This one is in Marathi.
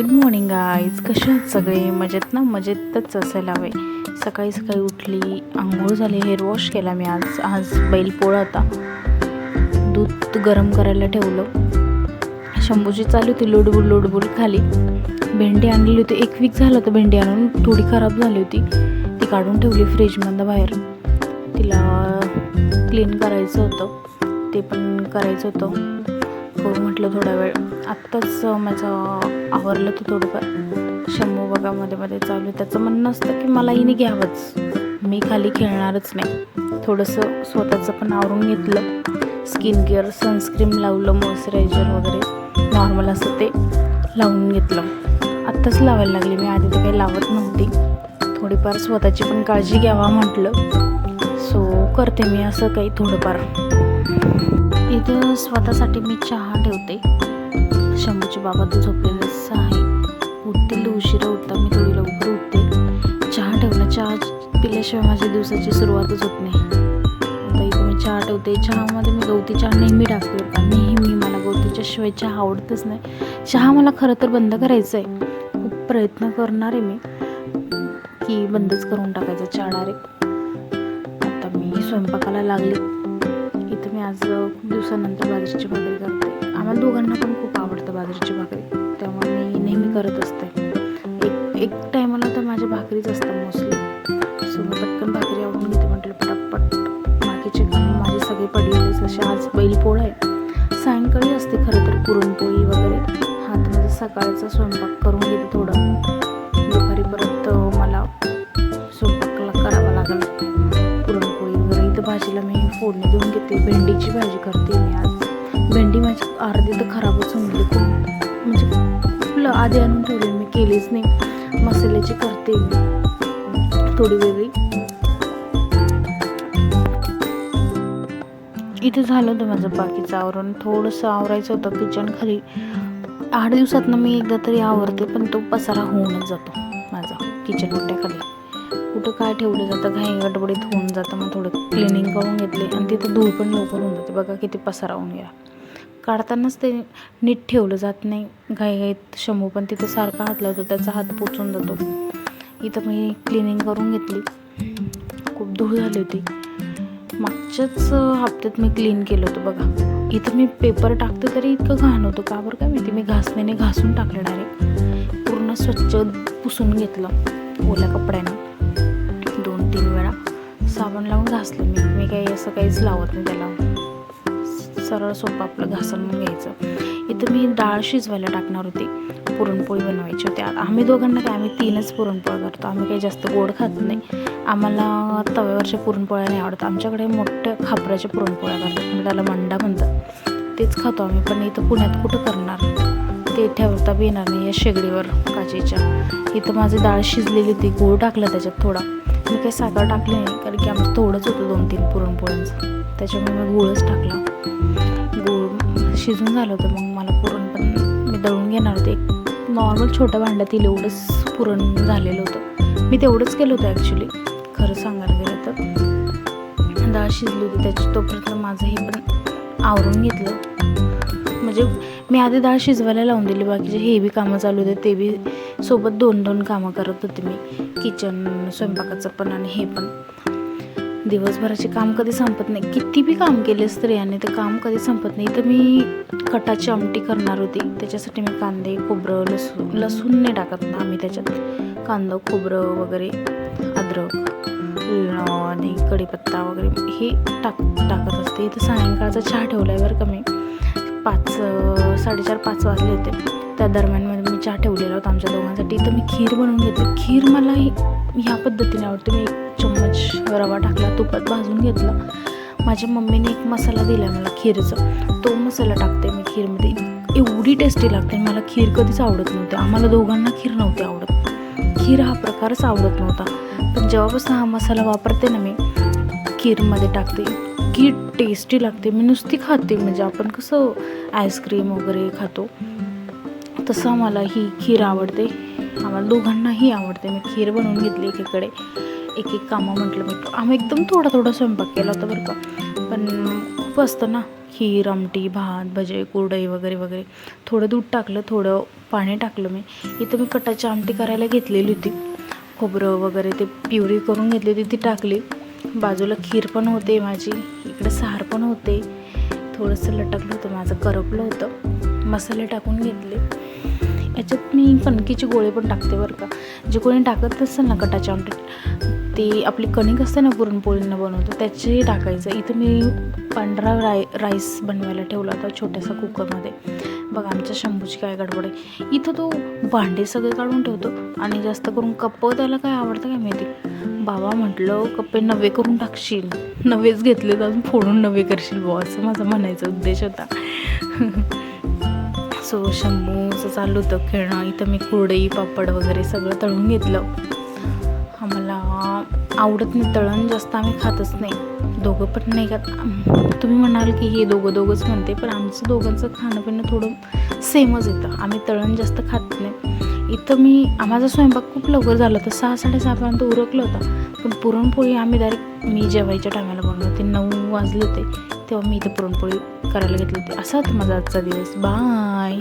गुड मॉर्निंग गाईज कसे आहेत सगळे? मजेत ना? मजेतच असायला हवे. सकाळी सकाळी उठली आंघोळ झाली हेअर वॉश केला मी आज. आज बैल पोळा होता. दूध गरम करायला ठेवलं. शंभूची चालू होती लोडबुल लोडबुल खाली. भेंडी आणलेली होती. एक वीक झालं होतं भेंडी आणून. थोडी खराब झाली होती. ती काढून ठेवली फ्रीजमधनं बाहेर. तिला क्लीन करायचं होतं. ते पण करायचं होतं. म्हटलं थोडा वेळ. आत्ताच माझं आवरलं तर थोडंफार. शंभू बघा मध्ये मध्ये चालू आहे. त्याचं म्हणणं असतं की मला हिने घ्यावंच. मी खाली खेळणारच नाही. थोडंसं स्वतःचं पण आवरून घेतलं. स्किन केअर सनस्क्रीम लावलं मॉइश्चरायझर वगैरे. नॉर्मल असं ते लावून घेतलं. आत्ताच लावायला लागली. मी आधी तर काही लावत नव्हती. थोडीफार स्वतःची पण काळजी घ्यावा म्हटलं. सो करते मी असं काही थोडंफार. इथं स्वतःसाठी मी चहा ठेवते. शंभूचे बाबा तर झोपलेलेच आहे उठतील उशिरा उठता मी थोडी लवकर उठते. चहा ठेवला. चहा पिल्याशिवाय माझ्या दिवसाची सुरुवातच होत नाही. आता इथे मी चहा ठेवते. चहामध्ये मी गवती चहा नेहमी टाकते होता नेहमी मला गवतीच्या शिवाय चहा आवडतच नाही. चहा मला खरं तर बंद करायचं आहे खूप प्रयत्न करणार आहे मी की बंदच करून टाकायचा चहा डायरेक्ट. आता मी स्वयंपाकाला लागले. इथं मी आज खूप दिवसानंतर बाजरीची भाकरी करते. आम्हाला दोघांना पण खूप आवडतं बाजरीची भाकरी. त्यामुळे मी नेहमी करत असते. एक एक टायमाला तर माझ्या भाकरीच असतात मोस्टली. सो पटकन भाकरी आवडून घेते म्हटलं पटापट. बाकीचे काम माझे सगळे पडलेले जसे आज बैलपोळा आहे सायंकाळी असते खरं तर पुरणपोळी वगैरे. हा तर माझा सकाळचा स्वयंपाक करून घेते थोडं. भाजी करते मी आज. भेंडी माझी अर्धी तर खराबच होऊन गेली खूप म्हणजे फुलं आधी आणून ठेवली मी केलीच नाही. मसाल्याची करते मी. थोडी वेगळी. इथे झालं होतं माझं बाकीचं आवरण थोडंसं आवरायचं होतं किचन खाली. आठ दिवसातनं मी एकदा तरी आवरते पण तो पसारा होऊनच जातो माझा किचन ओट्याखाली कुठं काय ठेवलं जातं घाई गडबडीत होऊन जातं मग थोडं क्लिनिंग करून घेतले. आणि तिथं धूळ पण लवकर होऊन जाते. बघा किती पसारा होऊन गेला. काढतानाच ते नीट ठेवलं जात नाही. घाईघाईत शंभू पण तिथं सारखा हात लावतो त्याचा हात पोचून जातो. इथं मी क्लिनिंग करून घेतली. खूप धूळ झाली होती. मागच्याच हप्त्यात मी क्लीन केलं होतं बघा. इथं मी पेपर टाकते तरी इतकं घाण होतं. का बरं काय माहिती? मी घासण्याने घासून टाकलं डायरेक्ट पूर्ण स्वच्छ पुसून घेतलं. ओल्या कपड्याने. साबण लावून घासलं मी. मी काही असं काहीच लावत नाही त्याला. सरळ सोपं आपलं घासून घ्यायचं. इथं मी डाळ शिजवायला टाकणार होती. पुरणपोळी बनवायची होती. आम्ही दोघांना काय आम्ही तीनच पुरणपोळ्या करतो. आम्ही काही जास्त गोड खात नाही. आम्हाला तव्यावरच्या पुरणपोळ्या नाही आवडत. आमच्याकडे मोठ्या खापराच्या पुरणपोळ्या करतात. म्हणजे त्याला मंडा म्हणतात. तेच खातो आम्ही. पण इथं पुण्यात कुठं करणार? ते ठेवता बी येणार नाही या शेगडीवर काचेच्या. इथं माझी डाळ शिजलेली होती. गूळ टाकला त्याच्यात थोडा. मी काही साखर टाकली नाही कारण की आम्ही थोडंच होतं दोन तीन पुरणपोळ्यांचं त्याच्यामुळे मी गुळच टाकला. गूळ शिजून झालं होतं मग मला पुरण पण मी दळून घेणार होते. एक नॉर्मल छोट्या भांड्यातील एवढंच पुरण झालेलं होतं. मी तेवढंच केलं होतं ॲक्च्युली खरं सांगायला गेलं तर. डाळ शिजली होती त्याची तोपर्यंत माझं हे पण आवरून घेतलं. म्हणजे मी आधी डाळ शिजवायला लावून दिली बाकीचे हे बी कामं चालू होते ते बी सोबत दोन दोन कामं करत होते मी. किचन स्वयंपाकाचं पण आणि हे पण. दिवसभराचे काम कधी संपत नाही. किती बी काम केले स्त्रियांनी ते काम कधी संपत नाही. तर मी खटाची आमटी करणार होती. त्याच्यासाठी मी कांदे खोबरं लसूण लसूण नाही टाकत ना आम्ही त्याच्यात. कांदा खोबरं वगैरे अद्रक आणि कढीपत्ता वगैरे हे टाक टाकत असते. इथं सायंकाळचा चहा ठेवला आहे बरं का मी. पाच साडेचार पाच वाजले होते. त्या दरम्यानमध्ये मी चहा ठेवलेला होता आमच्या दोघांसाठी. तर मी खीर बनवून घेतली. खीर मला ह्या पद्धतीने आवडते. मी एक चम्मच रवा टाकला तुपात भाजून घेतला. माझ्या मम्मीने एक मसाला दिला मला खीरचा. तो मसाला टाकते मी खीरमध्ये. एवढी टेस्टी लागते मला खीर कधीच आवडत नव्हती. आम्हाला दोघांना खीर नव्हती आवडत. खीर हा प्रकारच आवडत नव्हता. पण जेव्हापासून हा मसाला वापरते ना मी खीरमध्ये टाकते. इतकी टेस्टी लागते. मी नुसती खाते. म्हणजे आपण कसं आईस्क्रीम वगैरे खातो तसं मला ही खीर आवडते. आम्हाला दोघांनाही आवडते. मी खीर बनवून घेतली एकीकडे. एक एक कामं म्हटलं मी. आम्ही एकदम थोडा थोडा स्वयंपाक केला होता बरं का. पण खूप असतं ना खीर आमटी भात भजे कुरडई वगैरे वगैरे. थोडं दूध टाकलं थोडं पाणी टाकलं मी. इथं मी कटाची आमटी करायला घेतलेली होती. खोबरं वगैरे ते प्युरी करून घेतली होती ती टाकली. बाजूला खीर पण होते माझी इकडे सार पण होते. थोडंसं लटकलं होतं माझं करपलं होतं. मसाले टाकून घेतले. याच्यात मी कणकीचे गोळे पण टाकते बरं का. जे कोणी टाकत असेल ना कटाच्या आमटीत ते आपली कणिक असते ना पुरणपोळींना बनवतो त्याचेही टाकायचं. इथं मी पांढरा राय राईस बनवायला ठेवला होता छोट्यासा कुकरमध्ये. बघा आमच्या शंभूची काय गडबड आहे. इथं तो भांडे सगळे काढून ठेवतो आणि जास्त करून कप्प त्याला काय आवडतं काय माहिती? बाबा म्हटलं कप्पे नवे करून टाकशील. नवेच घेतले तर अजून फोडून नवे करशील बुवा असं माझा म्हणायचा उद्देश होता. सो शंभूचं चालू होतं खेळणं. इथं मी कुरडई पापड वगैरे सगळं तळून घेतलं. आम्हाला आवडत नाही तळण जास्त आम्ही खातच नाही. दोघं पण नाही खात. तुम्ही म्हणाल की हे दोघं दोघंच म्हणते पण आमचं दोघांचं खाणं पिणं थोडं सेमच येतं. आम्ही तळण जास्त खात नाही. इथं मी माझा स्वयंपाक खूप लवकर झाला होता. सहा साडेसहापर्यंत उरकलं होता. पण पुरणपोळी आम्ही डायरेक्ट मी जेवायच्या टायमाला बनवले होते. नऊ वाजले होते. तेव्हा मी इथं पुरणपोळी करायला घेतली होती. असा होता माझा आजचा दिवस. बाय